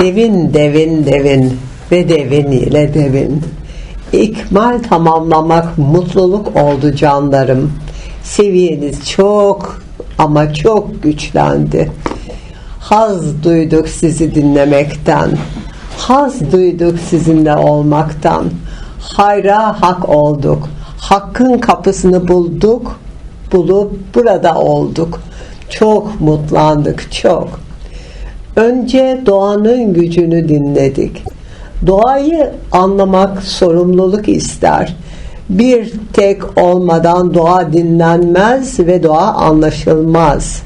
Devin devin devin ve devin ile devin. İkmal tamamlamak mutluluk oldu canlarım. Seviyeniz çok ama çok güçlendi. Haz duyduk sizi dinlemekten. Haz duyduk sizinle olmaktan. Hayra hak olduk. Hakkın kapısını bulduk. Bulup burada olduk. Çok mutlandık çok. Önce doğanın gücünü dinledik. Doğayı anlamak sorumluluk ister. Bir tek olmadan doğa dinlenmez ve doğa anlaşılmaz.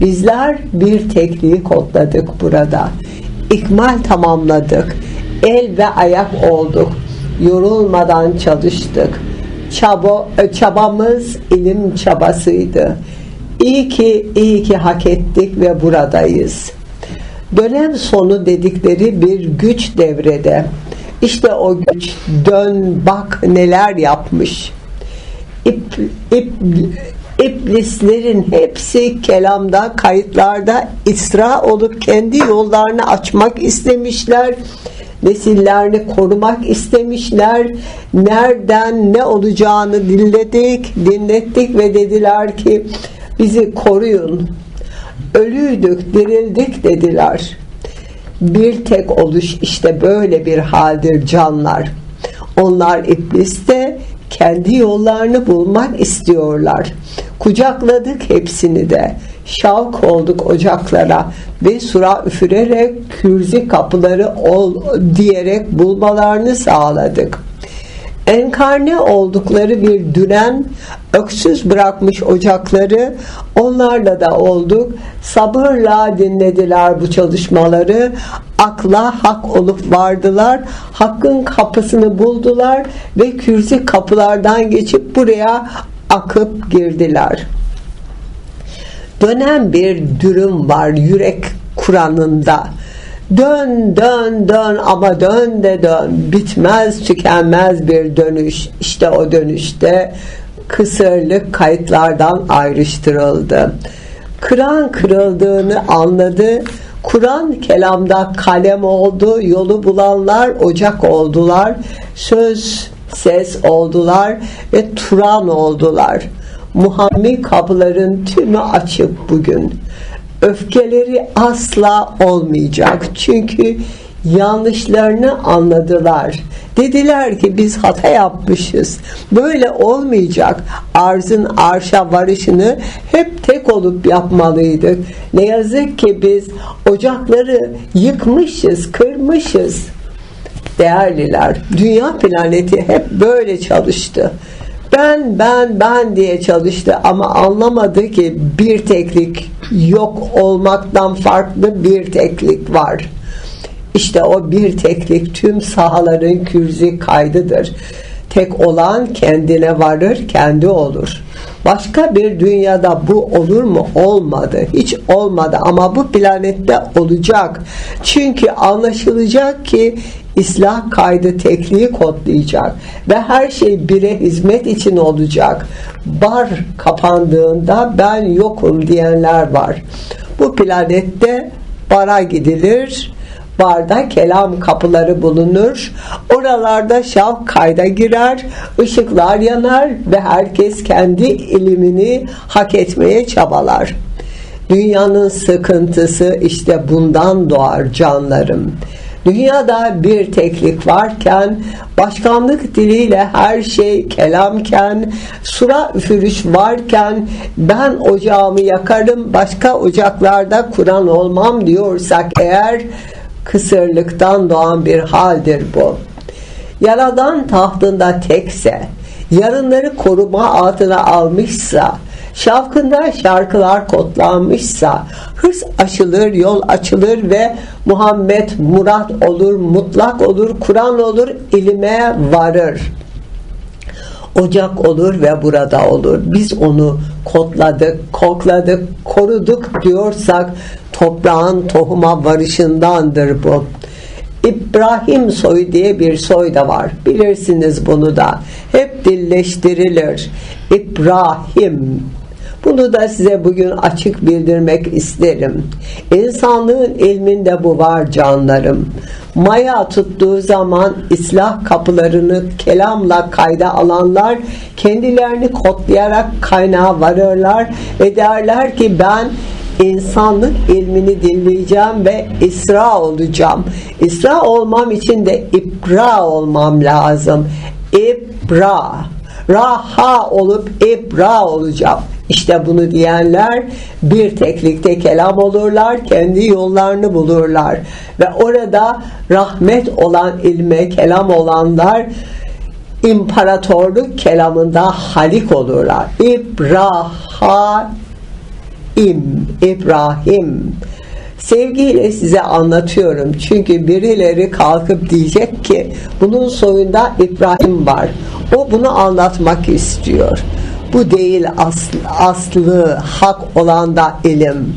Bizler bir tekliği kodladık burada. İkmal tamamladık. El ve ayak olduk. Yorulmadan çalıştık. Çabo, çabamız ilim çabasıydı. İyi ki iyi ki hak ettik ve buradayız. Dönem sonu dedikleri bir güç devrede. İşte o güç dön bak neler yapmış. İp, ip, iblislerin hepsi kelamda, kayıtlarda isra olup kendi yollarını açmak istemişler. Nesillerini korumak istemişler. Nereden ne olacağını dinledik, dinlettik ve dediler ki bizi koruyun. Ölüydük, dirildik dediler. Bir tek oluş işte böyle bir haldir canlar. Onlar ibliste kendi yollarını bulmak istiyorlar. Kucakladık hepsini de. Şavk olduk ocaklara ve sura üfürerek kürzi kapıları ol diyerek bulmalarını sağladık. Enkarne oldukları bir düren öksüz bırakmış ocakları onlarla da olduk. Sabırla dinlediler bu çalışmaları. Akla hak olup vardılar. Hakkın kapısını buldular ve kürsi kapılardan geçip buraya akıp girdiler. Dönen bir dürüm var yürek kuranında Dön dön dön ama dön de dön bitmez tükenmez bir dönüş işte o dönüşte kısırlık kayıtlardan ayrıştırıldı. Kıran kırıldığını anladı. Kur'an kelamda kalem oldu, yolu bulanlar ocak oldular, söz ses oldular ve Turan oldular. Muhammed kapıların tümü açık bugün öfkeleri asla olmayacak. Çünkü yanlışlarını anladılar. Dediler ki biz hata yapmışız. Böyle olmayacak. Arzın arşa varışını hep tek olup yapmalıydık. Ne yazık ki biz ocakları yıkmışız, kırmışız. Değerliler, dünya planeti hep böyle çalıştı ben ben ben diye çalıştı ama anlamadı ki bir teklik yok olmaktan farklı bir teklik var. İşte o bir teklik tüm sahaların kürzi kaydıdır. Tek olan kendine varır, kendi olur. Başka bir dünyada bu olur mu? Olmadı. Hiç olmadı ama bu planette olacak. Çünkü anlaşılacak ki İslah kaydı tekliği kodlayacak ve her şey bire hizmet için olacak. Bar kapandığında ben yokum diyenler var. Bu planette bara gidilir, barda kelam kapıları bulunur. Oralarda şaf kayda girer, ışıklar yanar ve herkes kendi ilimini hak etmeye çabalar. Dünyanın sıkıntısı işte bundan doğar canlarım. Dünyada bir teklik varken, başkanlık diliyle her şey kelamken, sura üfürüş varken, ben ocağımı yakarım, başka ocaklarda Kur'an olmam diyorsak eğer, kısırlıktan doğan bir haldir bu. Yaradan tahtında tekse, yarınları koruma altına almışsa, şavkında şarkılar kodlanmışsa, hırs aşılır, yol açılır ve Muhammed murat olur, mutlak olur, Kur'an olur, ilime varır. Ocak olur ve burada olur. Biz onu kodladık, kokladık, koruduk diyorsak toprağın tohuma varışındandır bu. İbrahim soyu diye bir soy da var. Bilirsiniz bunu da. Hep dilleştirilir. İbrahim Bunu da size bugün açık bildirmek isterim. İnsanlığın ilminde bu var canlarım. Maya tuttuğu zaman islah kapılarını kelamla kayda alanlar kendilerini kodlayarak kaynağa varırlar ve derler ki ben insanlık ilmini dinleyeceğim ve isra olacağım. İsra olmam için de ibra olmam lazım. İbra. Raha olup ibra olacağım. İşte bunu diyenler bir teklikte kelam olurlar, kendi yollarını bulurlar. Ve orada rahmet olan ilme kelam olanlar imparatorluk kelamında halik olurlar. İbrahim, İbrahim. Sevgiyle size anlatıyorum. Çünkü birileri kalkıp diyecek ki bunun soyunda İbrahim var. O bunu anlatmak istiyor. Bu değil aslı, aslı hak olan da ilim.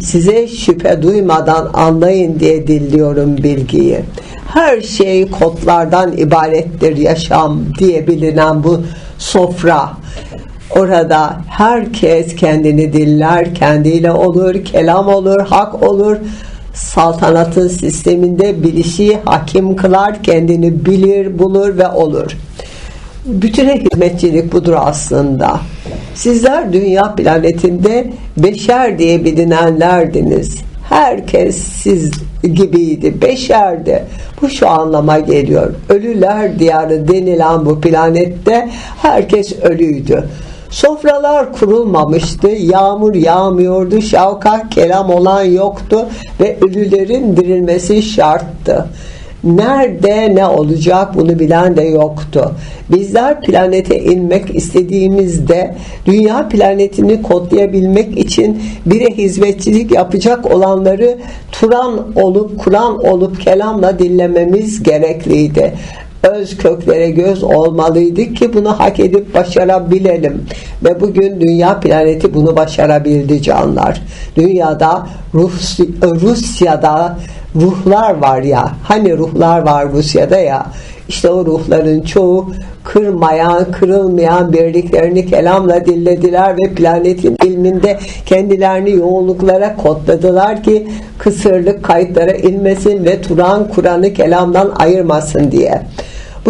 Size şüphe duymadan anlayın diye diliyorum bilgiyi. Her şey kodlardan ibarettir yaşam diye bilinen bu sofra. Orada herkes kendini diller, kendiyle olur, kelam olur, hak olur. Saltanatın sisteminde bilişi hakim kılar, kendini bilir, bulur ve olur. Bütüne hizmetçilik budur aslında. Sizler dünya planetinde beşer diye bilinenlerdiniz. Herkes siz gibiydi, beşerdi. Bu şu anlama geliyor. Ölüler diyarı denilen bu planette herkes ölüydü. Sofralar kurulmamıştı, yağmur yağmıyordu, şavkah kelam olan yoktu ve ölülerin dirilmesi şarttı. Nerede ne olacak bunu bilen de yoktu. Bizler planete inmek istediğimizde dünya planetini kodlayabilmek için bire hizmetçilik yapacak olanları Turan olup Kur'an olup kelamla dinlememiz gerekliydi öz köklere göz olmalıydık ki bunu hak edip başarabilelim. Ve bugün dünya planeti bunu başarabildi canlar. Dünyada Rus, Rusya'da ruhlar var ya hani ruhlar var Rusya'da ya işte o ruhların çoğu kırmayan, kırılmayan birliklerini kelamla dillediler ve planetin ilminde kendilerini yoğunluklara kodladılar ki kısırlık kayıtlara inmesin ve Turan Kur'an'ı kelamdan ayırmasın diye.